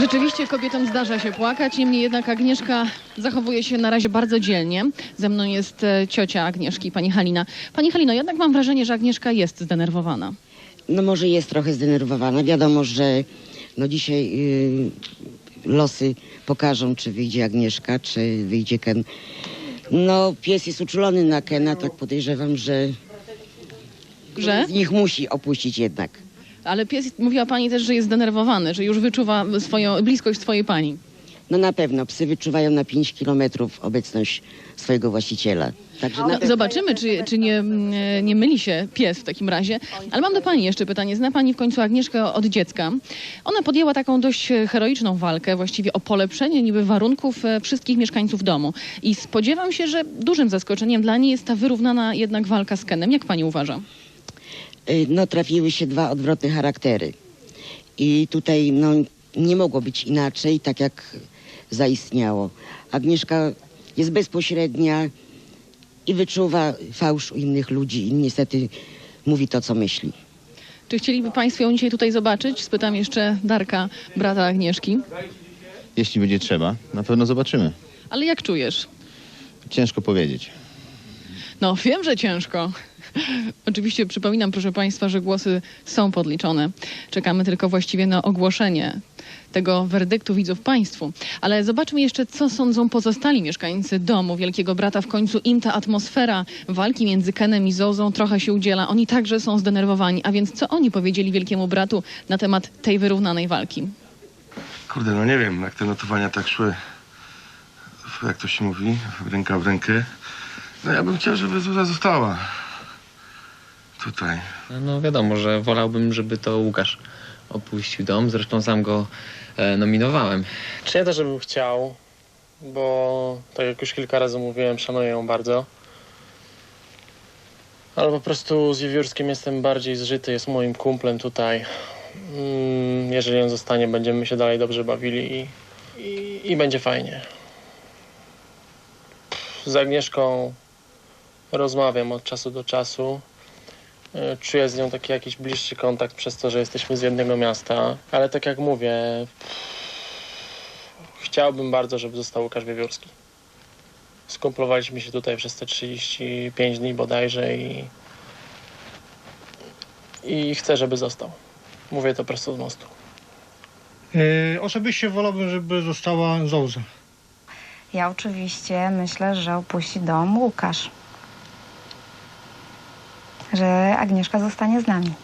Rzeczywiście kobietom zdarza się płakać, niemniej jednak Agnieszka zachowuje się na razie bardzo dzielnie. Ze mną jest e, ciocia Agnieszki, pani Halina. Pani Halino, jednak mam wrażenie, że Agnieszka jest zdenerwowana. No może jest trochę zdenerwowana. Wiadomo, że no dzisiaj y, losy pokażą, czy wyjdzie Agnieszka, czy wyjdzie Ken. No pies jest uczulony na Kena, tak podejrzewam, że Że? z nich musi opuścić jednak. Ale pies, mówiła pani też, że jest zdenerwowany, że już wyczuwa swoją, bliskość swojej pani. No na pewno, psy wyczuwają na 5 kilometrów obecność swojego właściciela. Także No, pewno zobaczymy, czy, czy nie, mm, nie myli się pies w takim razie. Ale mam do pani jeszcze pytanie. Zna pani w końcu Agnieszkę od dziecka. Ona podjęła taką dość heroiczną walkę, właściwie o polepszenie niby warunków e, wszystkich mieszkańców domu. I spodziewam się, że dużym zaskoczeniem dla niej jest ta wyrównana jednak walka z Kenem. Jak pani uważa? Y, no, trafiły się dwa odwrotne charaktery. I tutaj no, nie mogło być inaczej, tak jak zaistniało. Agnieszka jest bezpośrednia i wyczuwa fałsz u innych ludzi i niestety mówi to, co myśli. Czy chcieliby państwo ją dzisiaj tutaj zobaczyć? Spytam jeszcze Darka, brata Agnieszki. Jeśli będzie trzeba, na pewno zobaczymy. Ale jak czujesz? Ciężko powiedzieć. No, wiem, że ciężko. Oczywiście przypominam, proszę Państwa, że głosy są podliczone. Czekamy tylko właściwie na ogłoszenie tego werdyktu widzów Państwu. Ale zobaczmy jeszcze, co sądzą pozostali mieszkańcy domu Wielkiego Brata. W końcu im ta atmosfera walki między Kenem i Zozą trochę się udziela. Oni także są zdenerwowani. A więc co oni powiedzieli Wielkiemu Bratu na temat tej wyrównanej walki? Kurde, no nie wiem, jak te notowania tak szły, jak to się mówi, ręka w rękę. No ja bym chciał, żeby Zuza została tutaj. No wiadomo, że wolałbym, żeby to Łukasz opuścił dom. Zresztą sam go e, nominowałem. Czy ja też bym chciał, bo tak jak już kilka razy mówiłem, szanuję ją bardzo. Ale po prostu z Wiewiórskim jestem bardziej zżyty, jest moim kumplem tutaj. Mm, Jeżeli on zostanie, będziemy się dalej dobrze bawili i, i, i będzie fajnie. Z Agnieszką rozmawiam od czasu do czasu. Y, Czuję z nią taki jakiś bliższy kontakt przez to, że jesteśmy z jednego miasta. Ale tak jak mówię, Chciałbym bardzo, żeby został Łukasz Wiewiórski. Skumplowaliśmy się tutaj przez te 35 dni bodajże i, i chcę, żeby został. Mówię to prosto z mostu. Yy, osobiście wolałbym, żeby została Zouza. Ja oczywiście myślę, że opuści dom Łukasz. Że Agnieszka zostanie z nami.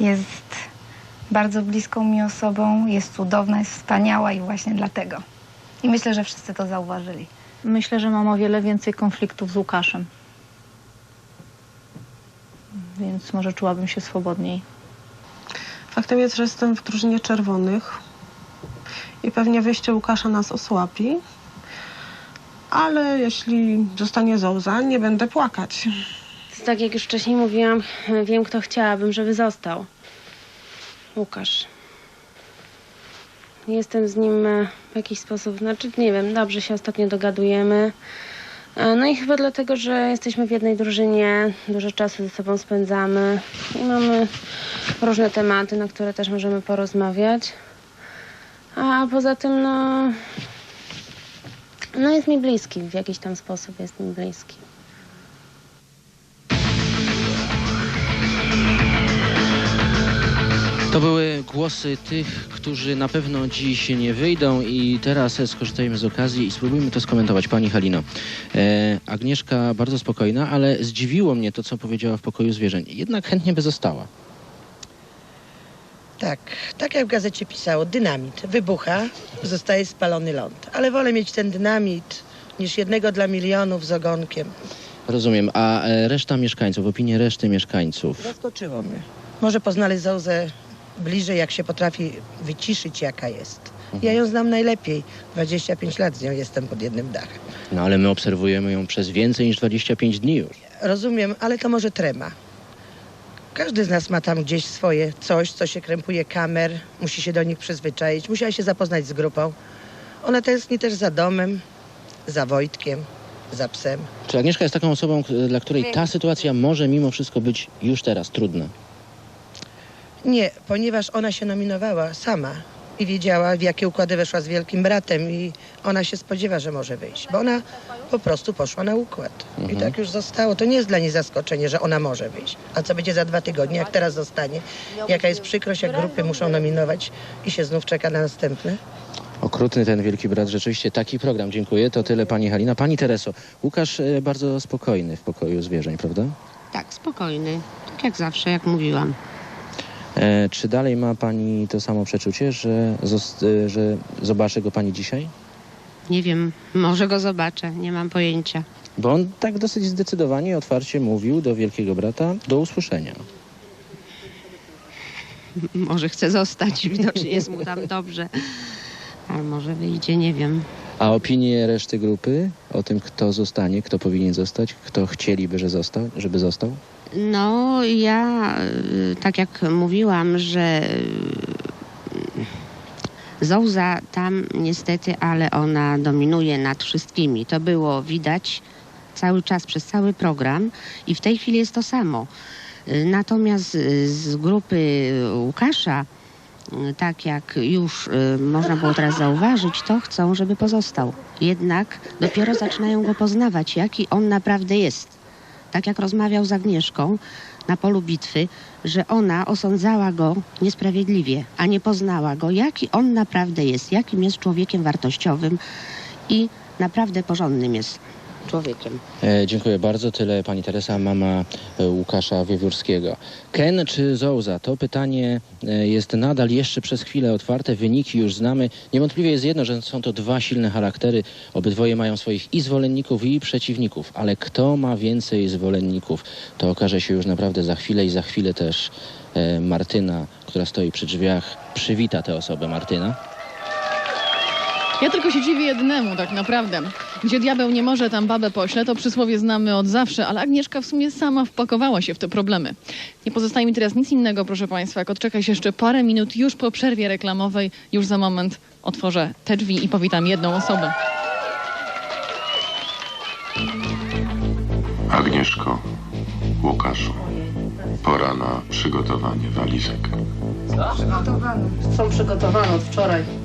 Jest bardzo bliską mi osobą, jest cudowna, jest wspaniała i właśnie dlatego. I myślę, że wszyscy to zauważyli. Myślę, że mam o wiele więcej konfliktów z Łukaszem. Więc może czułabym się swobodniej. Faktem jest, że jestem w drużynie czerwonych i pewnie wyjście Łukasza nas osłabi. Ale jeśli zostanie Zouza, nie będę płakać. Tak jak już wcześniej mówiłam, wiem, kto chciałabym, żeby został. Łukasz. Jestem z nim e, w jakiś sposób, znaczy nie wiem, dobrze się ostatnio dogadujemy. E, No i chyba dlatego, że jesteśmy w jednej drużynie, dużo czasu ze sobą spędzamy i mamy różne tematy, na które też możemy porozmawiać. A poza tym, no, no jest mi bliski, w jakiś tam sposób jest mi bliski. To były głosy tych, którzy na pewno dziś nie wyjdą i teraz skorzystajmy z okazji i spróbujmy to skomentować. Pani Halino, e, Agnieszka bardzo spokojna, ale zdziwiło mnie to, co powiedziała w pokoju zwierzeń. Jednak chętnie by została. Tak, tak jak w gazecie pisało, dynamit wybucha, zostaje spalony ląd. Ale wolę mieć ten dynamit niż jednego dla milionów z ogonkiem. Rozumiem. A e, reszta mieszkańców, opinie reszty mieszkańców. Zaskoczyło mnie. Może poznali Zołzę bliżej, jak się potrafi wyciszyć, jaka jest. Ja ją znam najlepiej. 25 lat z nią jestem pod jednym dachem. No ale my obserwujemy ją przez więcej niż 25 dni już. Rozumiem, ale to może trema. Każdy z nas ma tam gdzieś swoje coś, co się krępuje kamer, musi się do nich przyzwyczaić, musiała się zapoznać z grupą. Ona tęskni też za domem, za Wojtkiem, za psem. Czy Agnieszka jest taką osobą, dla której ta sytuacja może mimo wszystko być już teraz trudna? Nie, ponieważ ona się nominowała sama i wiedziała, w jakie układy weszła z wielkim bratem i ona się spodziewa, że może wyjść, bo ona po prostu poszła na układ. I tak już zostało. To nie jest dla niej zaskoczenie, że ona może wyjść. A co będzie za dwa tygodnie, jak teraz zostanie? Jaka jest przykrość, jak grupy muszą nominować i się znów czeka na następne? Okrutny ten wielki brat, rzeczywiście taki program, dziękuję. To tyle pani Halina. Pani Tereso, Łukasz e, bardzo spokojny w pokoju zwierzeń, prawda? Tak, spokojny. Tak jak zawsze, jak mówiłam. E, czy dalej ma pani to samo przeczucie, że, e, że zobaczy go pani dzisiaj? Nie wiem, może go zobaczę, nie mam pojęcia. Bo on tak dosyć zdecydowanie i otwarcie mówił do wielkiego brata do usłyszenia. Może chce zostać, widocznie jest mu tam dobrze. Ale może wyjdzie, nie wiem. A opinie reszty grupy o tym, kto zostanie, kto powinien zostać, kto chcieliby, że został, żeby został? No, ja y, tak jak mówiłam, że y, Zouza tam niestety, ale ona dominuje nad wszystkimi. To było widać cały czas, przez cały program i w tej chwili jest to samo. Y, Natomiast z grupy Łukasza, tak jak już można było teraz zauważyć, to chcą, żeby pozostał. Jednak dopiero zaczynają go poznawać, jaki on naprawdę jest tak jak rozmawiał z Agnieszką na polu bitwy, że ona osądzała go niesprawiedliwie, a nie poznała go, jaki on naprawdę jest, jakim jest człowiekiem wartościowym i naprawdę porządnym jest człowiekiem. E, dziękuję bardzo. Tyle pani Teresa, mama e, Łukasza Wiewiórskiego. Ken czy Zouza? To pytanie e, jest nadal jeszcze przez chwilę otwarte. Wyniki już znamy. Niewątpliwie jest jedno, że są to dwa silne charaktery. Obydwoje mają swoich i zwolenników, i przeciwników. Ale kto ma więcej zwolenników? To okaże się już naprawdę za chwilę i za chwilę też e, Martyna, która stoi przy drzwiach, przywita tę osobę. Martyna. Ja tylko się dziwię jednemu tak naprawdę. Gdzie diabeł nie może, tam babę pośle, to przysłowie znamy od zawsze, ale Agnieszka w sumie sama wpakowała się w te problemy. Nie pozostaje mi teraz nic innego, proszę Państwa, jak odczekać jeszcze parę minut już po przerwie reklamowej. Już za moment otworzę te drzwi i powitam jedną osobę. Agnieszko, Łukaszu, pora na przygotowanie walizek. Są przygotowane od wczoraj.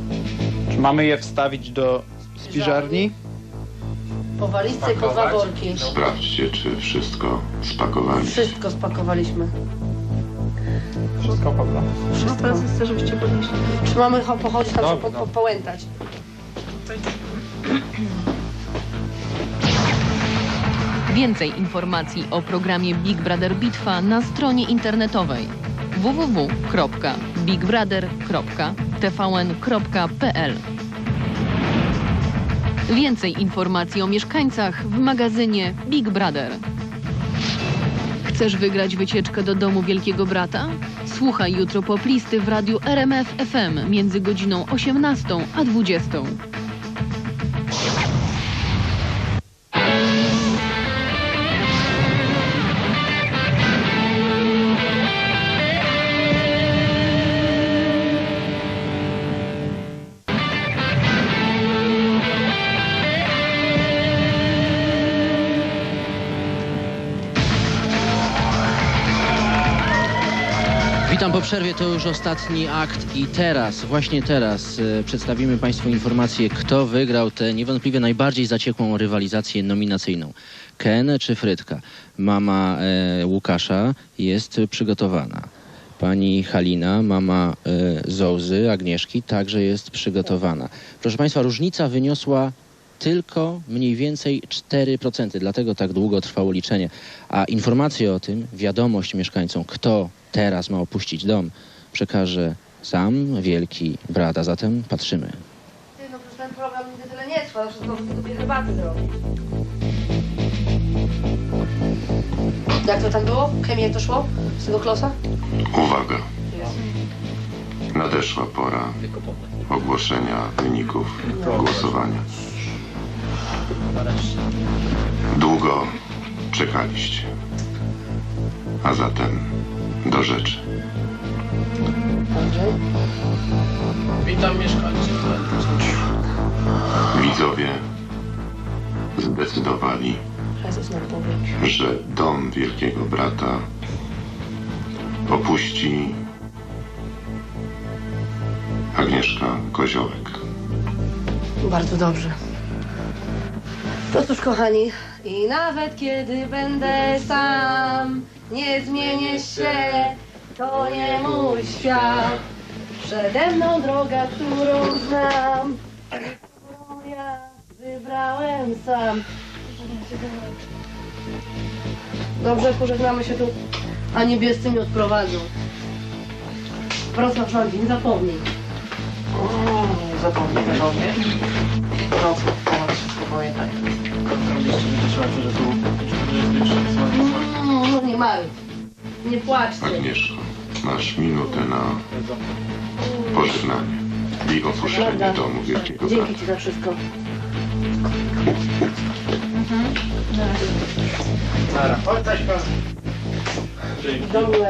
Mamy je wstawić do spiżarni? Po walizce i po dwa worki. Sprawdźcie, czy wszystko spakowaliście. Wszystko spakowaliśmy. Wszystko prawda? Wszystko. teraz chcę, żebyście podnieśli. Czy mamy cho- pochodzić tam, Dobra, po, po, połętać? Więcej informacji o programie Big Brother Bitwa na stronie internetowej www.bigbrother.tvn.pl Więcej informacji o mieszkańcach w magazynie Big Brother. Chcesz wygrać wycieczkę do domu Wielkiego Brata? Słuchaj jutro poplisty w radiu RMF FM między godziną 18 a 20. Witam po przerwie, to już ostatni akt i teraz, właśnie teraz e, przedstawimy Państwu informację, kto wygrał tę niewątpliwie najbardziej zaciekłą rywalizację nominacyjną. Ken czy Frytka? Mama e, Łukasza jest przygotowana. Pani Halina, mama e, Zouzy, Agnieszki, także jest przygotowana. Proszę Państwa, różnica wyniosła tylko mniej więcej 4%, dlatego tak długo trwało liczenie. A informacje o tym, wiadomość mieszkańcom, kto teraz ma opuścić dom, przekaże sam wielki brat. A zatem patrzymy. Ty, no przecież ten program nigdy tyle nie trwa, wszystko sobie herbaty zrobić. Jak to tam było? Chemię to szło? Z tego klosa? Uwaga! Nadeszła pora ogłoszenia wyników głosowania. Długo czekaliście. A zatem do rzeczy. Witam mieszkańców. Widzowie zdecydowali, że dom Wielkiego Brata opuści Agnieszka Koziołek. Bardzo dobrze. No cóż, kochani, i nawet kiedy będę sam, nie zmienię się, to nie mój świat. Przede mną droga, którą znam, którą ja wybrałem sam. Dobrze, pożegnamy się tu, a niebiescy mnie odprowadzą. Wrocław rządzi, nie zapomnij. Nie zapomnij wygodnie. No, spokojnie, tak. że tu nie martw. Nie płaczcie. Agnieszka, masz minutę na pożegnanie i opuszczenie Dobra. domu Wielkiego Brata. Dzięki Ci za wszystko. Zara. Do miłego.